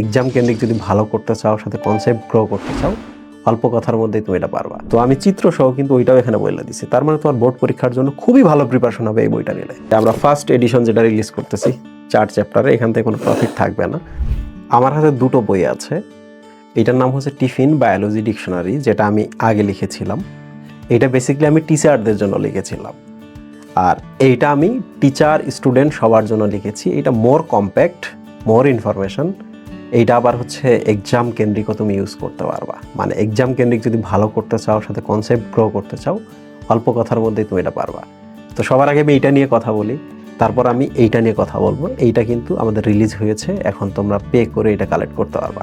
Exam কেন্দ্রিক যদি ভালো করতে চাও, সাথে কনসেপ্ট গ্রো করতে চাও, অল্প কথার মধ্যেই তুমি এটা পারবা। তো আমি চিত্র সহ কিন্তু ওইটাও এখানে বলে দিছি। তার মানে তোমার বোর্ড পরীক্ষার জন্য খুবই ভালো প্রিপারেশন হবে এই বইটা নিলে। আমরা ফার্স্ট এডিশন যেটা রিলিজ করতেছি, চার চ্যাপ্টারে এখান থেকে কোনো প্রফিট থাকবে না। আমার হাতে দুটো বই আছে। এটার নাম হচ্ছে টিফিন বায়োলজি ডিকশনারি যেটা আমি আগে লিখেছিলাম। এটা বেসিক্যালি আমি টিচারদের জন্য লিখেছিলাম। আর এইটা আমি টিচার স্টুডেন্ট সবার জন্য লিখেছি। এটা মোর কম্প্যাক্ট মোর ইনফরমেশন এইটা আবার হচ্ছে এক্সাম কেন্দ্রিকও তুমি ইউজ করতে পারবা। মানে এক্সাম কেন্দ্রিক যদি ভালো করতে চাও, সাথে কনসেপ্ট গ্রো করতে চাও, অল্প কথার মধ্যেই তুমি এটা পারবা। তো সবার আগে আমি এইটা নিয়ে কথা বলি, তারপর আমি এইটা নিয়ে কথা বলব। এইটা কিন্তু আমাদের রিলিজ হয়েছে, এখন তোমরা পে করে এটা কালেক্ট করতে পারবা।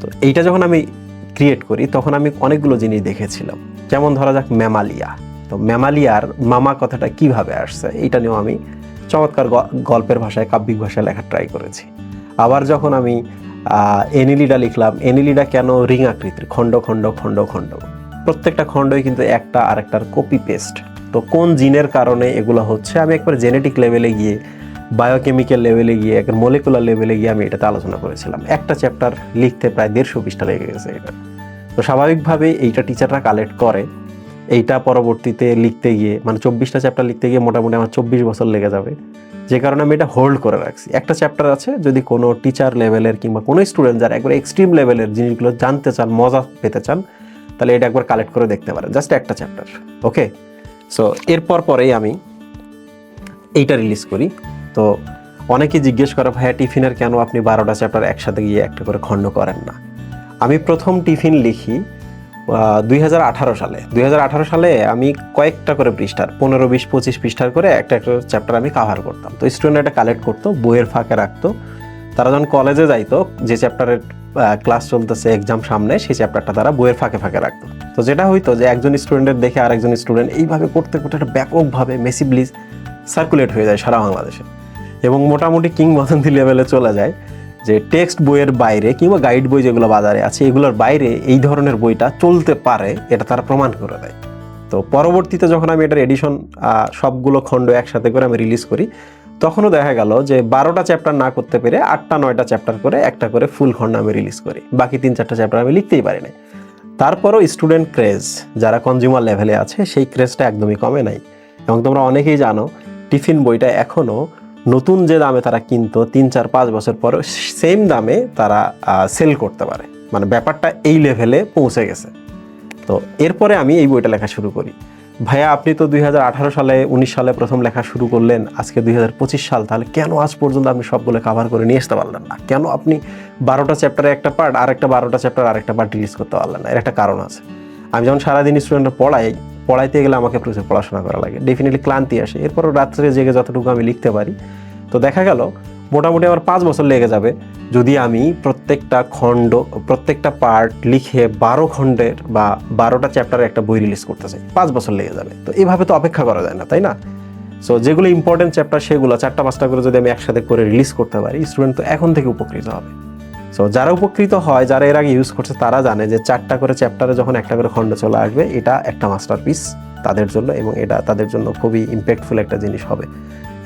তো এইটা যখন আমি ক্রিয়েট করি, তখন আমি অনেকগুলো জিনিস দেখেছিলাম। যেমন ধরা যাক ম্যামালিয়া তো ম্যামালিয়ার মামা কথাটা কীভাবে আসছে, এইটা নিয়েও আমি চমৎকার গল্পের ভাষায়, কাব্যিক ভাষায় লেখা ট্রাই করেছি। আবার যখন আমি এনিলিডা লিখলাম, এনিলিডা কেন রিং আকৃতির? খণ্ড খণ্ড খণ্ড খণ্ড। প্রত্যেকটা খণ্ডই কিন্তু একটা আর আরেকটার কপি পেস্ট তো কোন জিনের কারণে এগুলো হচ্ছে? আমি একবার জেনেটিক লেভেলে গিয়ে বায়োকেমিক্যাল লেভেলে গিয়ে, একবার মলিকুলার লেভেলে গিয়ে আমি এটাতে আলোচনা করেছিলাম। একটা চ্যাপ্টার লিখতে প্রায় দেড়শো পৃষ্ঠা লেগে গেছে এটা। তো স্বাভাবিকভাবে এইটা টিচাররা কালেক্ট করে। এইটা পরবর্তীতে লিখতে গিয়ে মানে চব্বিশটা চ্যাপ্টার লিখতে গিয়ে মোটামুটি আমার চব্বিশ বছর লেগে যাবে। যে কারণে আমি এটা হোল্ড করে রাখছি। একটা চ্যাপ্টার আছে, যদি কোনো টিচার লেভেলের কিংবা কোনো স্টুডেন্ট যারা একবার এক্সট্রিম লেভেলের জিনিসগুলো জানতে চান, মজা পেতে চান, তাহলে এটা একবার কালেক্ট করে দেখতে পারেন। জাস্ট একটা চ্যাপ্টার ওকে সো এরপর পরেই আমি এইটা রিলিজ করি। তো অনেকে জিজ্ঞেস করে, ভাইয়া টিফিনের কেন আপনি বারোটা চ্যাপ্টার একসাথে গিয়ে একটা করে খণ্ড করেন না? আমি প্রথম টিফিন লিখি দুই হাজার আঠারো সালে। দুই হাজার আঠারো সালে আমি কয়েকটা করে পৃষ্ঠার, পনেরো বিশ পঁচিশ পৃষ্ঠার করে একটা একটা চ্যাপ্টার আমি কাভার করতাম। তো স্টুডেন্ট এটা কালেক্ট করতো, বইয়ের ফাঁকে রাখতো। তারা যখন কলেজে যাইতো, যে চ্যাপ্টারের ক্লাস চলতেছে এক্সাম সামনে, সেই চ্যাপ্টারটা তারা বইয়ের ফাঁকে ফাঁকে রাখতো। তো যেটা হইতো যে একজন স্টুডেন্টের দেখে আরেকজন স্টুডেন্ট এইভাবে করতে করতে একটা ব্যাপকভাবে মেসিভলি সার্কুলেট হয়ে যায় সারা বাংলাদেশে। এবং মোটামুটি কিংবদন্তি লেভেলে চলে যায়। যে টেক্সট বইয়ের বাইরে কিংবা গাইড বই যেগুলো বাজারে আছে, এগুলোর বাইরে এই ধরনের বইটা চলতে পারে, এটা তারা প্রমাণ করে দেয়। তো পরবর্তীতে যখন আমি এটার এডিশন সবগুলো খণ্ড একসাথে করে আমি রিলিজ করি, তখনও দেখা গেল যে বারোটা চ্যাপ্টার না করতে পেরে আটটা, নয়টা চ্যাপ্টার করে একটা করে ফুল খণ্ড আমি রিলিজ করি। বাকি তিন, চারটা চ্যাপ্টার আমি লিখতেই পারি নাই। তারপরও স্টুডেন্ট ক্রেজ যারা কনজিউমার লেভেলে আছে, সেই ক্রেজটা একদমই কমে নাই। এবং তোমরা অনেকেই জানো টিফিন বইটা এখনও নতুন যে দামে তারা কিনতো তিন, চার, পাঁচ বছর পরে সেম দামে তারা সেল করতে পারে। মানে ব্যাপারটা এই লেভেলে পৌঁছে গেছে। তো এরপরে আমি এই বইটা লেখা শুরু করি। ভাইয়া, আপনি তো দুই হাজার আঠারো সালে, উনিশ সালে প্রথম লেখা শুরু করলেন। আজকে দুই হাজার পঁচিশ সাল, তাহলে কেন আজ পর্যন্ত আপনি সবগুলো কাভার করে নিয়ে আসতে পারলেন না? কেন আপনি বারোটা চ্যাপ্টারে একটা পার্ট আর একটা বারোটা চ্যাপ্টার আর একটা পার্ট রিলিজ করতে পারলেন না? এর একটা কারণ আছে। আমি যখন সারাদিন স্টুডেন্টরা পড়াই পড়াইতে গেলে আমাকে প্রচুর পড়াশোনা করা লাগে। ডেফিনেটলি ক্লান্তি আসে। এরপরও রাত্রে জেগে যতটুকু আমি লিখতে পারি। তো দেখা গেল, মোটামুটি আমার পাঁচ বছর লেগে যাবে। যদি আমি প্রত্যেকটা খণ্ড, প্রত্যেকটা পার্ট লিখে বারো খণ্ডের বা বারোটা চ্যাপ্টারের একটা বই রিলিজ করতে চাই। পাঁচ বছর লেগে যাবে। তো এভাবে তো অপেক্ষা করা যায় না, তাই না? সো যেগুলো ইম্পর্টেন্ট চ্যাপ্টার সেগুলো চারটা পাঁচটা করে যদি আমি একসাথে করে রিলিজ করতে পারি স্টুডেন্ট তো এখন থেকে উপকৃত হবে। সো যারা উপকৃত হয়, যারা এর আগে ইউজ করছে, তারা জানে যে চারটা করে চ্যাপ্টারে যখন একটা করে খণ্ড চলে আসবে, এটা একটা মাস্টারপিস তাদের জন্য এবং এটা তাদের জন্য খুবই ইম্প্যাক্টফুল একটা জিনিস হবে।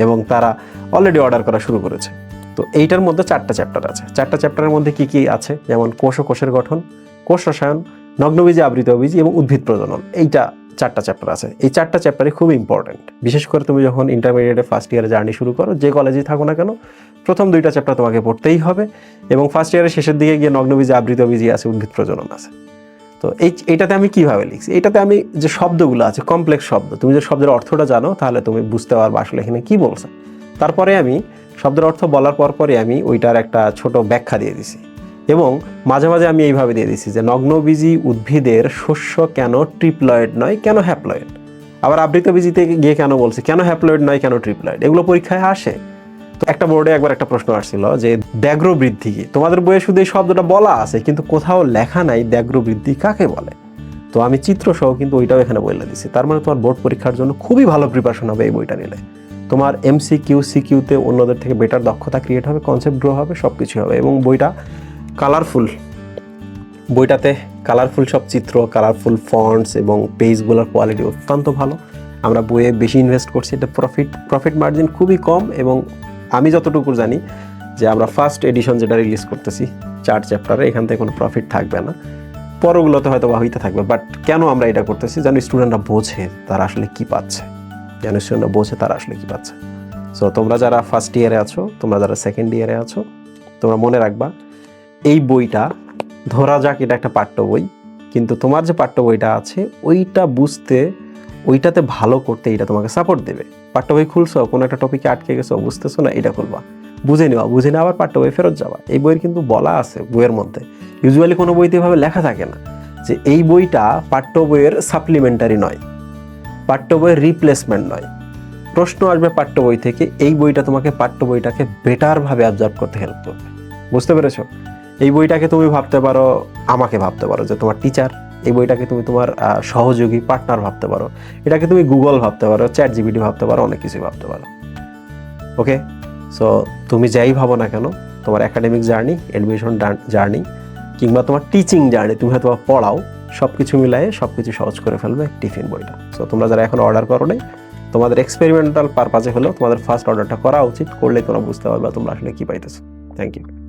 এবং তারা অলরেডি অর্ডার করা শুরু করেছে। তো এইটার মধ্যে চারটা চ্যাপ্টার আছে। চারটা চ্যাপ্টারের মধ্যে কি কি আছে? যেমন কোষ ও কোষের গঠন, কোষ রসায়ন, নগ্নবীজি আবৃত বীজ এবং উদ্ভিদ প্রজনন। এইটা চারটা চ্যাপ্টার আছে। এই চারটা চ্যাপ্টারই খুব ইম্পর্টেন্ট বিশেষ করে তুমি যখন ইন্টারমিডিয়েটে ফার্স্ট ইয়ারে জার্নি শুরু করো, যে কলেজেই থাকো না কেন প্রথম দুইটা চ্যাপ্টার তোমাকে পড়তেই হবে এবং ফার্স্ট ইয়ারের শেষের দিকে গিয়ে নগ্নবীজি আবৃত বীজি আছে, উদ্ভিদ প্রজনন আছে। তো এই, এটাতে আমি কীভাবে লিখছি? এটাতে আমি যে শব্দগুলো আছে কমপ্লেক্স শব্দ, তুমি যে শব্দের অর্থটা জানো, তাহলে তুমি বুঝতে পারবে আসলে এখানে কী বলছে। তারপরে আমি শব্দের অর্থ বলার পর পরে আমি ওইটার একটা ছোট ব্যাখ্যা দিয়ে দিছি। এবং মাঝে মাঝে আমি এইভাবে দিয়ে দিছি যে নগ্নবীজি উদ্ভিদের শস্য কেন ট্রিপ্লয়েড নয়, কেন হ্যাপ্লয়েড? আবার আবৃতবীজিতে গিয়ে কেন বলছে, কেন হ্যাপ্লয়েড নয়, কেন ট্রিপ্লয়েড? এগুলো পরীক্ষায় আসে। তো একটা বোর্ডে একবার একটা প্রশ্ন আসছিল যে ব্যাঘ্র বৃদ্ধি কি? তোমাদের বইয়ে শুধু এই শব্দটা বলা আছে, কিন্তু কোথাও লেখা নাই ব্যাঘ্র বৃদ্ধি কাকে বলে? তো আমি চিত্র সহ কিন্তু ওইটাও এখানে বলে দিছি। তার মানে তোমার বোর্ড পরীক্ষার জন্য খুবই ভালো প্রিপারেশন হবে এই বইটা নিলে। তোমার এমসি কিউ সিকিউতে অন্যদের থেকে বেটার দক্ষতা ক্রিয়েট হবে কনসেপ্ট গ্রো হবে সব কিছু হবে এবং বইটা কালারফুল বইটাতে কালারফুল সব চিত্র কালারফুল ফন্টস এবং পেজগুলোর কোয়ালিটি অত্যন্ত ভালো। আমরা বইয়ে বেশি ইনভেস্ট করছি, এটা প্রফিট প্রফিট মার্জিন খুবই কম এবং আমি যতটুকু জানি যে আমরা ফার্স্ট এডিশন যেটা রিলিজ করতেছি, চার চ্যাপ্টারে এখান থেকে কোনো প্রফিট থাকবে না। পরগুলোতে হয়তো বা হইতে থাকবে বাট কেন আমরা এটা করতেছি? যেন স্টুডেন্টরা বোঝে তারা আসলে কি পাচ্ছে। যেন স্টুডেন্টরা বোঝে তারা আসলে কি পাচ্ছে। সো তোমরা যারা ফার্স্ট ইয়ারে আছো, তোমরা যারা সেকেন্ড ইয়ারে আছো, তোমরা মনে রাখবা, এই বইটা ধরা যাক এটা একটা পাঠ্য বই, কিন্তু তোমার যে পাঠ্য বইটা আছে, ওইটা বুঝতে, ওইটাতে ভালো করতে এটা তোমাকে সাপোর্ট দেবে। পাঠ্য বই খুলছো, কোনো একটা টপিকে আটকে গেছো, বুঝতেছো না, এটা খুলবা। বুঝে নেওয়া বুঝে নেওয়া আবার পাঠ্য বই ফেরত যাওয়া এই বইয়ের কিন্তু বলা আছে বইয়ের মধ্যে। ইউজুয়ালি কোনো বইতে এভাবে লেখা থাকে না যে এই বইটা পাঠ্য বইয়ের সাপ্লিমেন্টারি নয় পাঠ্য বইয়ের রিপ্লেসমেন্ট নয়। প্রশ্ন আসবে পাঠ্য বই থেকে, এই বইটা তোমাকে পাঠ্য বইটাকে বেটারভাবে অবজার্ভ করতে হেল্প করবে। বুঝতে পেরেছ? এই বইটাকে তুমি ভাবতে পারো, আমাকে ভাবতে পারো যে তোমার টিচার এই বইটাকে তুমি তোমার সহযোগী পার্টনার ভাবতে পারো। এটাকে তুমি গুগল ভাবতে পারো চ্যাট জিবিটি ভাবতে পারো, অনেক কিছুই ভাবতে পারো। ওকে সো তুমি যাই ভাবো না কেন, তোমার একাডেমিক জার্নি অ্যাডমিশন জার্নি কিংবা তোমার টিচিং জার্নি তুমি হয়তো পড়াও সব কিছু মিলায়ে সব কিছু সহজ করে ফেলবে টিফিন বইটা। সো তোমরা যারা এখন অর্ডার করো নাই, তোমাদের এক্সপেরিমেন্টাল পারপাজে হলেও তোমাদের ফার্স্ট অর্ডারটা করা উচিত করলে তোমরা বুঝতে পারবে তোমরা আসলে কি পাইতেছো। Thank you